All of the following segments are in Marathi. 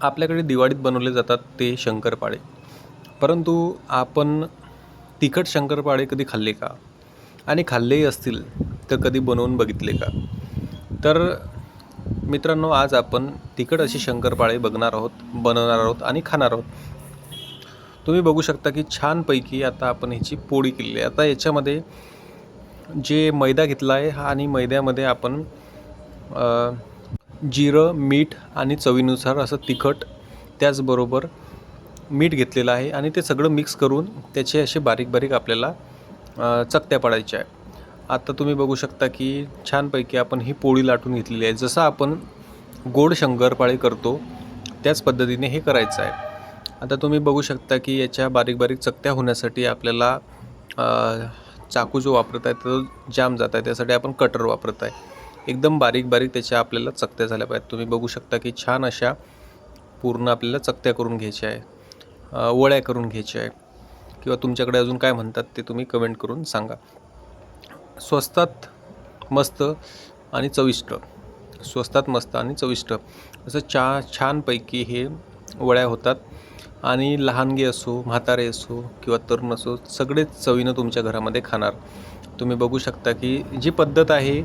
आपल्याकडे दिवाळीत बनवले जातात ते शंकरपाळे. परंतु आपण तिखट शंकरपाळे कधी खाल्ले का? आणि खाल्लेही असतील तर कधी बनवून बघितले का? तर मित्रांनो आज आपण तिखट असे शंकरपाळे बघणार आहोत बनवणार आहोत आणि खाणार आहोत. तुम्ही बघू शकता की छानपैकी आता आपण ह्याची पोळी केलेली आहे. आता याच्यामध्ये जे मैदा घेतला आहे हा आणि मैद्यामध्ये आपण जिरं मीठ आणि चवीनुसार असं तिखट त्याचबरोबर मीठ घेतलेलं आहे आणि ते सगळं मिक्स करून त्याचे असे बारीक बारीक आपल्याला चकत्या पाडायच्या आहे आता तुम्ही बघू शकता की छानपैकी आपण ही पोळी लाटून घेतलेली आहे. जसं आपण गोड शंकरपाळे करतो त्याच पद्धतीने हे करायचं आहे. आता तुम्ही बघू शकता की याच्या बारीक बारीक चकत्या होण्यासाठी आपल्याला चाकू जो वापरत आहे तो जाम जात आहे. त्यासाठी आपण कटर वापरत आहे. एकदम बारीक बारीक त्याच्या आपल्याला चकत्या झाल्या पाहिजेत. तुम्ही बघू शकता की छान अशा पूर्ण आपल्याला चकत्या करून घ्यायच्या आहे. वळ्या करून घ्यायच्या आहे. किंवा तुमच्याकडे अजून काय म्हणतात ते तुम्ही कमेंट करून सांगा. स्वस्तात मस्त आणि चविष्ट. स्वस्तात मस्त आणि चविष्ट. असं चा छानपैकी हे वळ्या होतात. आणि लहानगे असो म्हातारे असो किंवा तरुण असो सगळेच चवीनं तुमच्या घरामध्ये खाणार. तुम्ही बघू शकता की जी पद्धत आहे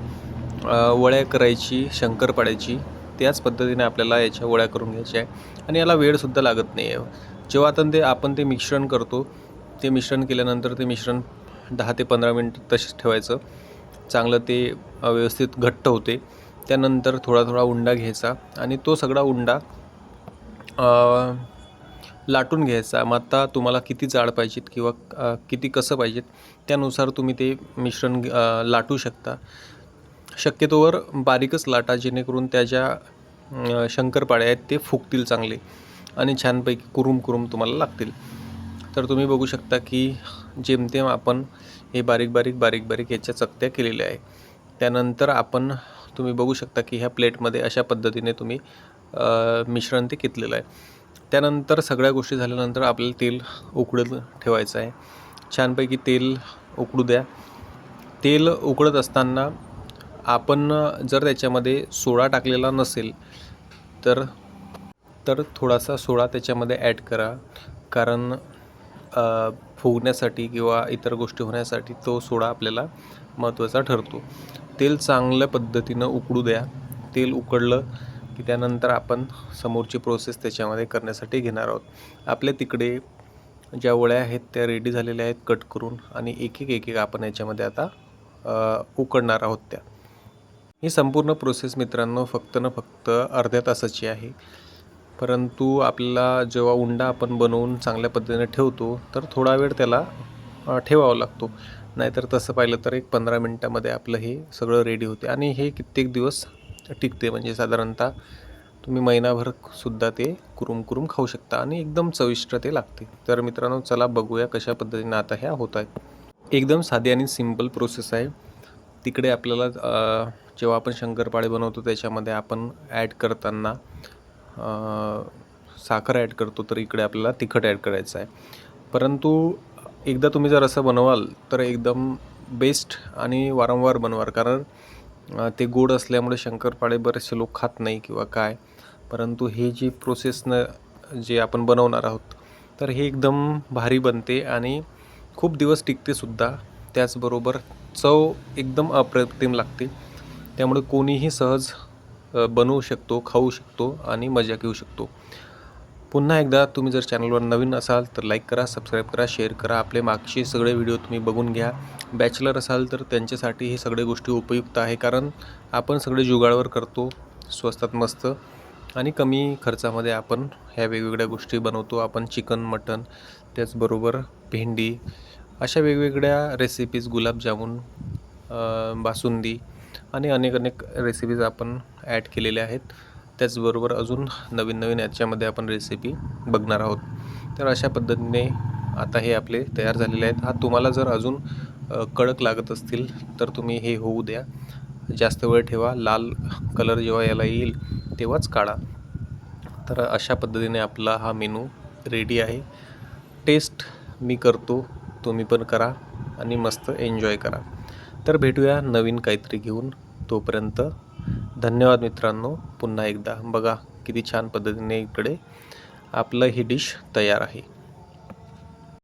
वळ्या करायची शंकर पाडायची त्याच पद्धतीने आपल्याला याच्या वळ्या करून घ्यायच्या आहे. आणि याला वेळसुद्धा लागत नाही आहे. जेव्हा आता ते आपण ते मिश्रण करतो ते मिश्रण केल्यानंतर ते मिश्रण दहा ते पंधरा मिनटं तसेच ठेवायचं. चांगलं ते व्यवस्थित घट्ट होते. त्यानंतर थोडा थोडा उंडा घ्यायचा आणि तो सगळा उंडा लाटून घ्यायचा. मग आता तुम्हाला किती जाड पाहिजेत किंवा किती कसं पाहिजेत त्यानुसार तुम्ही ते मिश्रण लाटू शकता. शक्यतोवर बारीकच लाटा जेणेकरून त्या ज्या शंकरपाळ्या आहेत ते फुगतील चांगले आणि छानपैकी कुरुम कुरुम तुम्हाला लागतील. तर तुम्ही बघू शकता की जेमतेम आपण हे बारीक बारीक बारीक बारीक याच्या चकत्या केलेल्या आहे. त्यानंतर आपण तुम्ही बघू शकता की ह्या प्लेटमध्ये अशा पद्धतीने तुम्ही मिश्रण ते घेतलेलं आहे. त्यानंतर सगळ्या गोष्टी झाल्यानंतर आपल्याला तेल उकडत ठेवायचं आहे. छानपैकी तेल उकडू द्या. तेल उकडत असताना आपण जर त्याच्यामध्ये सोडा टाकलेला नसेल तर तर थोडासा सोडा त्याच्यामध्ये ॲड करा. कारण फुगण्यासाठी किंवा इतर गोष्टी होण्यासाठी तो सोडा आपल्याला महत्त्वाचा ठरतो. तेल चांगल्या पद्धतीनं उकडू द्या. तेल उकडलं की त्यानंतर आपण समोरची प्रोसेस त्याच्यामध्ये करण्यासाठी घेणार आहोत. आपल्या तिकडे ज्या वळ्या आहेत त्या रेडी झालेल्या आहेत कट करून आणि एक एक एक एक आपण याच्यामध्ये आता उकडणार आहोत त्या. ही संपूर्ण प्रोसेस मित्रांनो फक्त न फक्त अर्ध्या तासाची आहे. परंतु आपल्याला जेव्हा उंडा आपण बनवून चांगल्या पद्धतीने ठेवतो तर थोडा वेळ त्याला ठेवावा लागतो. नाहीतर तसं पाहिलं तर एक पंधरा मिनटामध्ये आपलं हे सगळं रेडी होते आणि हे कित्येक दिवस टिकते. म्हणजे साधारणतः तुम्ही महिनाभर सुद्धा ते कुरुम कुरुम खाऊ शकता आणि एकदम चविष्ट ते लागते. तर मित्रांनो चला बघूया कशा पद्धतीने आता ह्या होत आहेत. एकदम साधी आणि सिंपल प्रोसेस आहे. तिकडे आपल्याला जेव्हा आपण शंकरपाळे बनवतो त्याच्यामध्ये आपण ॲड करताना साखर ॲड करतो तर इकडे आपल्याला तिखट ॲड करायचं आहे. परंतु एकदा तुम्ही जर असं बनवाल तर एकदम बेस्ट आणि वारंवार बनवाल. कारण ते गोड असल्यामुळे शंकरपाळे बरेचसे लोक खात नाही किंवा काय. परंतु हे जी प्रोसेसनं जे आपण बनवणार आहोत तर हे एकदम भारी बनते आणि खूप दिवस टिकते सुद्धा. त्याचबरोबर चव एकदम अप्रतिम लागते. त्यामुळे कोणीही सहज बनवू शकतो खाऊ शकतो आणि मजा घेऊ शकतो. पुन्हा एकदा तुम्ही जर चॅनलवर नवीन असाल तर लाईक करा सबस्क्राईब करा शेअर करा. आपले मागचे सगळे व्हिडिओ तुम्ही बघून घ्या. बॅचलर असाल तर त्यांच्यासाठी हे सगळे गोष्टी उपयुक्त आहे. कारण आपण सगळे जुगाडवर करतो स्वस्तात मस्त. आणि कमी खर्चामध्ये आपण ह्या वेगवेगळ्या गोष्टी बनवतो. आपण चिकन मटन त्याचबरोबर भेंडी अशा वेगवेगळ्या रेसिपीज गुलाबजामुन बासुंदी आणि अनेक अनेक रेसिपीज आपण ॲड केलेल्या आहेत. त्याचबरोबर अजून नवीन नवीन याच्यामध्ये आपण रेसिपी बघणार आहोत. तर अशा पद्धतीने आता हे आपले तयार झालेले आहेत. हा तुम्हाला जर अजून कडक लागत असतील तर तुम्ही हे होऊ द्या. जास्त वेळ ठेवा. लाल कलर जेव्हा याला येईल तेव्हाच काढा. तर अशा पद्धतीने आपला हा मेनू रेडी आहे. टेस्ट मी करतो. तुम्ही पण करा आणि मस्त एन्जॉय करा. तर भेटूया नवीन काहीतरी घेऊन तोपर्यंत. धन्यवाद मित्रांनो पुन्हा एकदा. बघा किती छान पद्धतीने इकडे आपलं ही डिश तयार आहे.